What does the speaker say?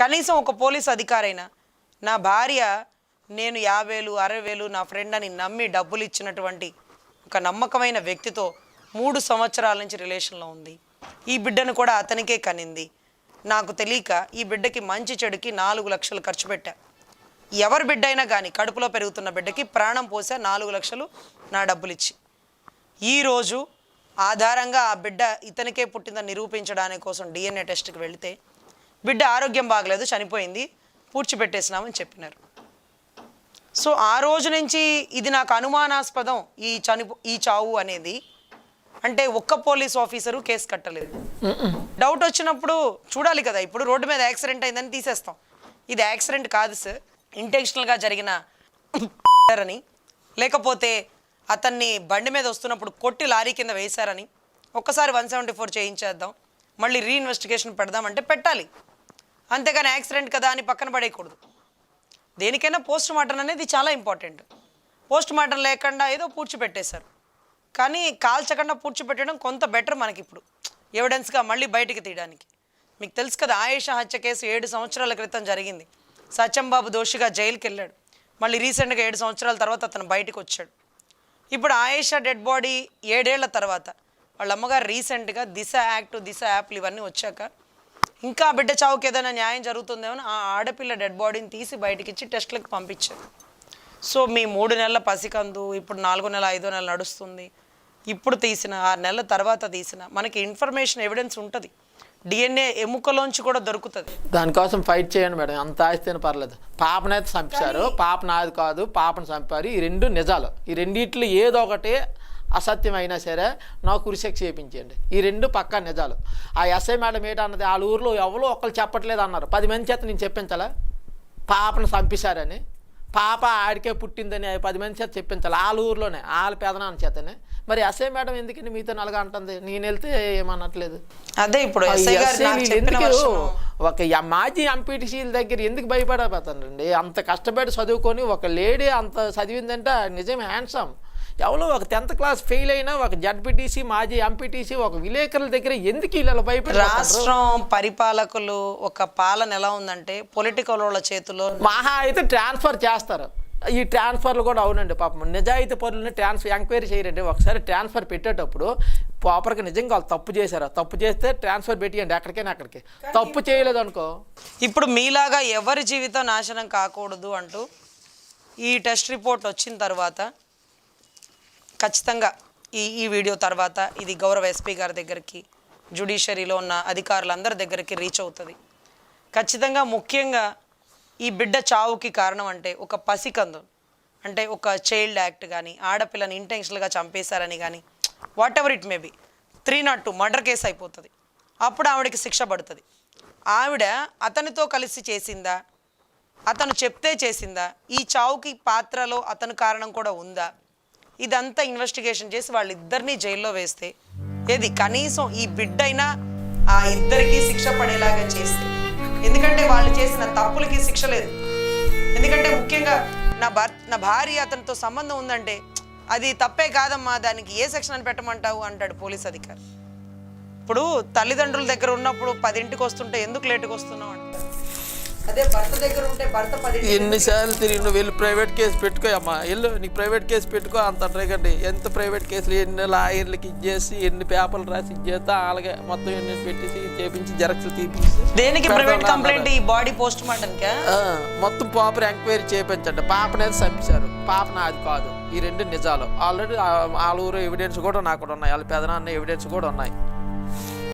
కనీసం ఒక పోలీస్ అధికారైనా నా భార్య నేను యాభై వేలు అరవై వేలు నా ఫ్రెండ్ అని నమ్మి డబ్బులు ఇచ్చినటువంటి ఒక నమ్మకమైన వ్యక్తితో మూడు సంవత్సరాల నుంచి రిలేషన్లో ఉంది. ఈ బిడ్డను కూడా అతనికే కనింది. నాకు తెలియక ఈ బిడ్డకి మంచి చెడుకి నాలుగు లక్షలు ఖర్చు పెట్టా. ఎవరి బిడ్డ అయినా కానీ కడుపులో పెరుగుతున్న బిడ్డకి ప్రాణం పోసా నాలుగు లక్షలు నా డబ్బులు ఇచ్చి ఈరోజు ఆధారంగా ఆ బిడ్డ ఇతనికే పుట్టిందని నిరూపించడానికి కోసం డిఎన్ఏ టెస్ట్కి వెళితే బిడ్డ ఆరోగ్యం బాగలేదు చనిపోయింది పూడ్చిపెట్టేసినామని చెప్పినారు. సో ఆ రోజు నుంచి ఇది నాకు అనుమానాస్పదం ఈ చనిపో ఈ చావు అనేది. అంటే ఒక్క పోలీస్ ఆఫీసరు కేసు కట్టలేదు. డౌట్ వచ్చినప్పుడు చూడాలి కదా ఇప్పుడు రోడ్డు మీద యాక్సిడెంట్ అయిందని తీసేస్తాం. ఇది యాక్సిడెంట్ కాదు సార్ ఇంటెన్షనల్గా జరిగిన అని. లేకపోతే అతన్ని బండి మీద వస్తున్నప్పుడు కొట్టి లారీ కింద వేశారని. ఒక్కసారి వన్ సెవెంటీ ఫోర్ చేయించేద్దాం మళ్ళీ రీఇన్వెస్టిగేషన్ పెడదామంటే పెట్టాలి. అంతేగాని యాక్సిడెంట్ కదా అని పక్కన పడేయకూడదు. దేనికైనా పోస్ట్ మార్టం అనేది చాలా ఇంపార్టెంట్. పోస్ట్ మార్టం లేకుండా ఏదో పూడ్చిపెట్టేశారు. కానీ కాల్చకుండా పూడ్చిపెట్టడం కొంత బెటర్ మనకి ఇప్పుడు ఎవిడెన్స్గా మళ్ళీ బయటికి తీయడానికి. మీకు తెలుసు కదా ఆయేషా హత్య కేసు ఏడు సంవత్సరాల క్రితం జరిగింది. సత్యంబాబు దోషిగా జైలుకి వెళ్ళాడు మళ్ళీ రీసెంట్గా ఏడు సంవత్సరాల తర్వాత అతను బయటకు వచ్చాడు ఇప్పుడు ఆయేషా డెడ్ బాడీ ఏడేళ్ళ తర్వాత వాళ్ళ అమ్మగారు రీసెంట్గా దిశ యాక్ట్ దిశ యాప్లు ఇవన్నీ వచ్చాక ఇంకా బిడ్డ చావుకి ఏదైనా న్యాయం జరుగుతుందేమో ఆ ఆడపిల్ల డెడ్ బాడీని తీసి బయటికి ఇచ్చి టెస్ట్లకు పంపించారు. సో మీ మూడు నెలల పసికందు ఇప్పుడు నాలుగో నెల ఐదో నెల నడుస్తుంది. ఇప్పుడు తీసిన ఆరు నెలల తర్వాత తీసిన మనకి ఇన్ఫర్మేషన్ ఎవిడెన్స్ ఉంటుంది. డిఎన్ఏ ఎముకలోంచి కూడా దొరుకుతుంది. దానికోసం ఫైట్ చేయండి మేడం. అంత ఆస్తేనే పర్లేదు. పాపనైతే చంపారు పాప నాది కాదు పాపను చంపారు. ఈ రెండు నిజాలు. ఈ రెండిట్లో ఏదో ఒకటి అసత్యం అయినా సరే నాకు ఉరిశిక్ష చేయించండి ఈ రెండు పక్కా నిజాలు. ఆ ఎస్ఐ మేడం ఏంటన్నది వాళ్ళ ఊర్లో ఎవరో ఒకళ్ళు చెప్పట్లేదు అన్నారు. పది మంది చేత నేను చెప్పించాలా? పాపను చంపేశారని. పాప ఆడికే పుట్టిందని ఆ పది మంది చేత చెప్పించాలి? వాళ్ళ ఊర్లోనే వాళ్ళ పెదనాన్న చేతనే. మరి ఎస్ఐ మేడం ఎందుకండి మీతో నలుగా అంటుంది? నేను వెళ్తే ఏమనట్లేదు. అదే ఇప్పుడు ఆ ఎందుకు ఒక మాజీ ఎంపీటీసీల దగ్గర ఎందుకు భయపడబోతానండి అంత కష్టపడి చదువుకొని ఒక లేడీ అంత చదివిందంటే నిజం హ్యాండ్సమ్ ఎవరో ఒక టెన్త్ క్లాస్ ఫెయిల్ అయినా ఒక జడ్పీటీసీ మాజీ ఎంపీటీసీ ఒక విలేకరుల దగ్గర ఎందుకు వీళ్ళు భయపడి రాష్ట్రం పరిపాలకులు ఒక పాలన ఎలా ఉందంటే పొలిటికల్ వాళ్ళ చేతిలో మహా అయితే ట్రాన్స్ఫర్ చేస్తారు. ఈ ట్రాన్స్ఫర్లు కూడా అవునండి పాపం. నిజాయితీ పనులని ట్రాన్స్ఫర్ ఎంక్వైరీ చేయరండి. ఒకసారి ట్రాన్స్ఫర్ పెట్టేటప్పుడు ప్రాపర్గా నిజంగా వాళ్ళు తప్పు చేశారు. తప్పు చేస్తే ట్రాన్స్ఫర్ పెట్టియండి ఎక్కడికైనా అక్కడికి. తప్పు చేయలేదు అనుకో ఇప్పుడు మీలాగా ఎవరి జీవితం నాశనం కాకూడదు అంటూ ఈ టెస్ట్ రిపోర్ట్ వచ్చిన తర్వాత ఖచ్చితంగా ఈ ఈ వీడియో తర్వాత ఇది గౌరవ ఎస్పీ గారి దగ్గరికి జుడిషియరీలో ఉన్న అధికారులందరి దగ్గరికి రీచ్ అవుతుంది. ఖచ్చితంగా ముఖ్యంగా ఈ బిడ్డ చావుకి కారణం అంటే ఒక పసికందు. అంటే ఒక చైల్డ్ యాక్ట్ కానీ ఆడపిల్లని ఇంటెన్షనల్గా చంపేశారని కానీ whatever it may be three nought two murder case అయిపోతుంది. అప్పుడు ఆవిడకి శిక్ష పడుతుంది. ఆవిడ అతనితో కలిసి చేసిందా? అతను చెప్తే చేసిందా? ఈ చావుకి పాత్రలో అతను కారణం కూడా ఉందా? ఇదంతా ఇన్వెస్టిగేషన్ చేసి వాళ్ళిద్దరిని జైల్లో వేస్తే ఏది? కనీసం ఈ బిడ్డైనా ఆ ఇద్దరికి శిక్ష పడేలాగా చేస్తే. ఎందుకంటే వాళ్ళు చేసిన తప్పులకి శిక్ష లేదు. ఎందుకంటే ముఖ్యంగా నా భర్ నా భార్య అతనితో సంబంధం ఉందంటే అది తప్పే కాదమ్మా దానికి ఏ సెక్షన్ అని పెట్టమంటావు? అంటాడు పోలీస్ అధికారి. ఇప్పుడు తల్లిదండ్రుల దగ్గర ఉన్నప్పుడు పదింటికి వస్తుంటే ఎందుకు లేటుకు వస్తున్నావు ఎన్నిసార్లు తిరిగి నువ్వు వెళ్ళి ప్రైవేట్ కేసు పెట్టుకో అమ్మా. వెళ్ళు నీకు ప్రైవేట్ కేసు పెట్టుకో అంత అంటారు ఎంత ప్రైవేట్ కేసులు ఎన్ని లాయర్లకి ఇచ్చేసి ఎన్ని పేపర్లు రాసి ఇచ్చేస్తా అలాగే మొత్తం ఎన్ని పెట్టేసి చేపించి జెరాక్స్ తీపించి. దేనికి ప్రైవేట్ కంప్లైంట్ ఈ బాడీ పోస్ట్ మార్టం కా? ఆ, మొత్తం ప్రాపర్ ఎంక్వైరీ చేయించండి పాపనేది చంపేశారు. పాప నాది కాదు. ఈ రెండు నిజాలు. ఆల్రెడీ వాళ్ళ ఊరు ఎవిడెన్స్ కూడా నాకు ఉన్నాయి వాళ్ళ పెదనాన్న ఎవిడెన్స్ కూడా ఉన్నాయి.